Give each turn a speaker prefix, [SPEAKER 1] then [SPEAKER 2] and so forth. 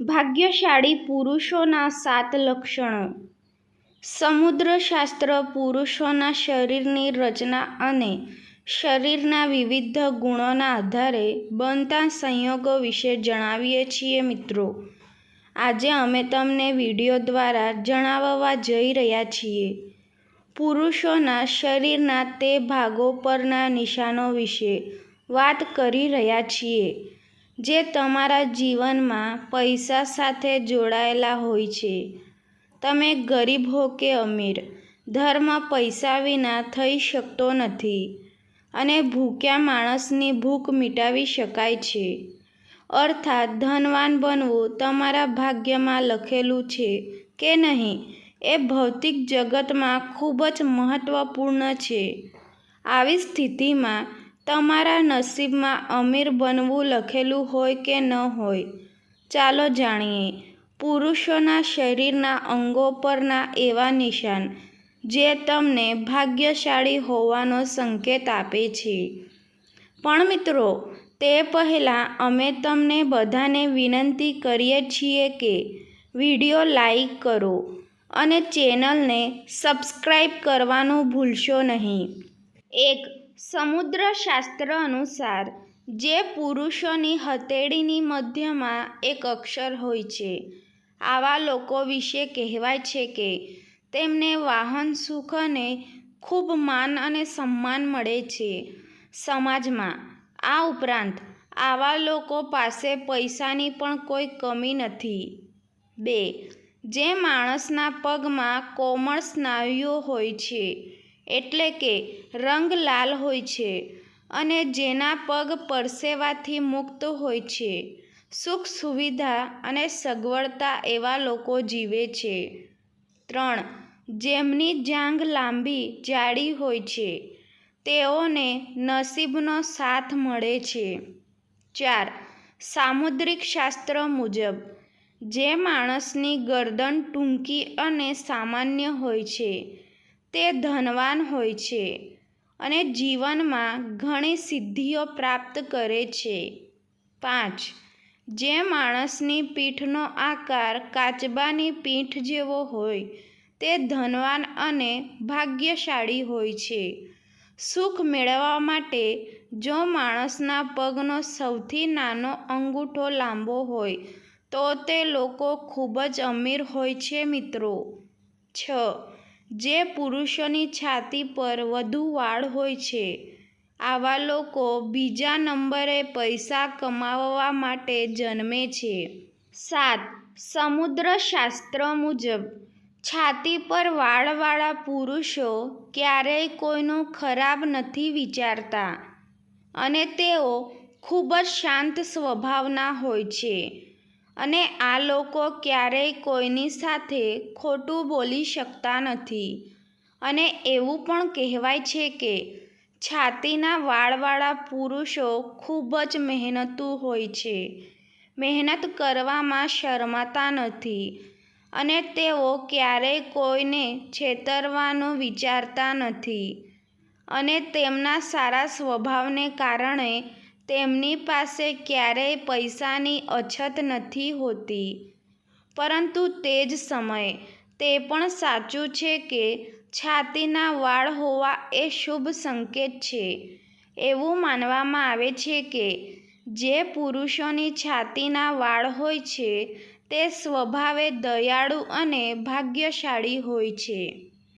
[SPEAKER 1] ભાગ્યશાળી પુરુષોના સાત લક્ષણો. સમુદ્રશાસ્ત્ર પુરુષોના શરીરની રચના અને શરીરના વિવિધ ગુણોના આધારે બનતા સંયોગો વિશે જણાવીએ છીએ મિત્રો. આજે અમે તમને વીડિયો દ્વારા જણાવવા જઈ રહ્યા છીએ. પુરુષોના શરીરના તે ભાગો પરના નિશાનો વિશે વાત કરી રહ્યા છીએ. જે તમારા જીવનમાં પૈસા સાથે જોડાયેલા હોય છે. તમે ગરીબ હો કે અમીર, ધર્મ પૈસા વિના થઈ શકતો નથી અને ભૂખ્યા માણસની ભૂખ મિટાવી શકાય છે. અર્થાત ધનવાન બનવું તમારા ભાગ્યમાં લખેલું છે કે નહીં એ ભૌતિક જગતમાં ખૂબ જ મહત્ત્વપૂર્ણ છે. આવી સ્થિતિમાં તમારા નસીબમાં અમીર બનવું લખેલું હોય કે ન હોય? ચાલો જાણીએ. પુરુષોના શરીરના અંગો પરના એવા નિશાન, જે તમને ભાગ્યશાળી હોવાનો સંકેત આપે છે. પણ મિત્રો, તે પહેલાં અમે તમને બધાને વિનંતી કરીએ છીએ કે વીડિયો લાઈક કરો અને ચેનલને સબસ્ક્રાઈબ કરવાનું ભૂલશો નહીં. એક સમુદ્રશાસ્ત્ર અનુસાર, જે પુરુષોની હથેળીની મધ્યમાં એક અક્ષર હોય છે. આવા લોકો વિશે કહેવાય છે કે, તેમને વાહન સુખ અને ખૂબ માન અને સન્માન મળે છે. સમાજમાં, આ ઉપરાંત, આવા લોકો પાસે પૈસાની પણ કોઈ કમી નથી. બે, જે માણસના પગમાં કોમળ સ્નાયુઓ હોય છે એટલે કે રંગ લાલ હોય છે અને જેના પગ પરસેવાથી મુક્ત હોય છે. સુખ સુવિધા અને સગવડતા એવા લોકો જીવે છે. ત્રણ, જેમની જાંઘ લાંબી, જાડી હોય છે. તેઓને નસીબનો સાથ મળે છે. ચાર, સામુદ્રિક શાસ્ત્ર મુજબ, જે માણસની ગરદન ટૂંકી અને સામાન્ય હોય છે તે ધનવાન હોય છે અને જીવનમાં ઘણી સિદ્ધિઓ પ્રાપ્ત કરે છે. પાંચ, જે માણસની પીઠનો આકાર કાચબાની પીઠ જેવો હોય, તે ધનવાન અને ભાગ્યશાળી હોય છે. સુખ મેળવવા માટે જો માણસના પગનો સૌથી નાનો અંગૂઠો લાંબો હોય, તો તે લોકો ખૂબ જ અમીર હોય છે મિત્રો. છ જે પુરુષોની છાતી પર વધુ વાળ હોય છે, આવા લોકો બીજા નંબરે પૈસા કમાવવા માટે જન્મે છે. સાત, સમુદ્રશાસ્ત્ર મુજબ, છાતી પર વાળવાળા પુરુષો ક્યારેય કોઈનું ખરાબ નથી વિચારતા અને તેઓ ખૂબ જ શાંત સ્વભાવના હોય છે. અને આ લોકો ક્યારેય કોઈની સાથે ખોટું બોલી શકતા નથી. અને એવું પણ કહેવાય છે કે છાતીના વાળવાળા પુરુષો ખૂબ જ મહેનતુ હોય છે. મહેનત કરવામાં શરમાતા નથી અને તેઓ ક્યારેય કોઈને છેતરવાનું વિચારતા નથી. અને તેમના સારા સ્વભાવને કારણે તેમની પાસે ક્યારેય પૈસાની અછત નથી હોતી. પરંતુ તે જ સમયે, તે પણ સાચું છે કે છાતીના વાળ હોવા એ શુભ સંકેત છે. એવું માનવામાં આવે છે કે જે પુરુષોની છાતીના વાળ હોય છે, તે સ્વભાવે દયાળુ અને ભાગ્યશાળી હોય છે.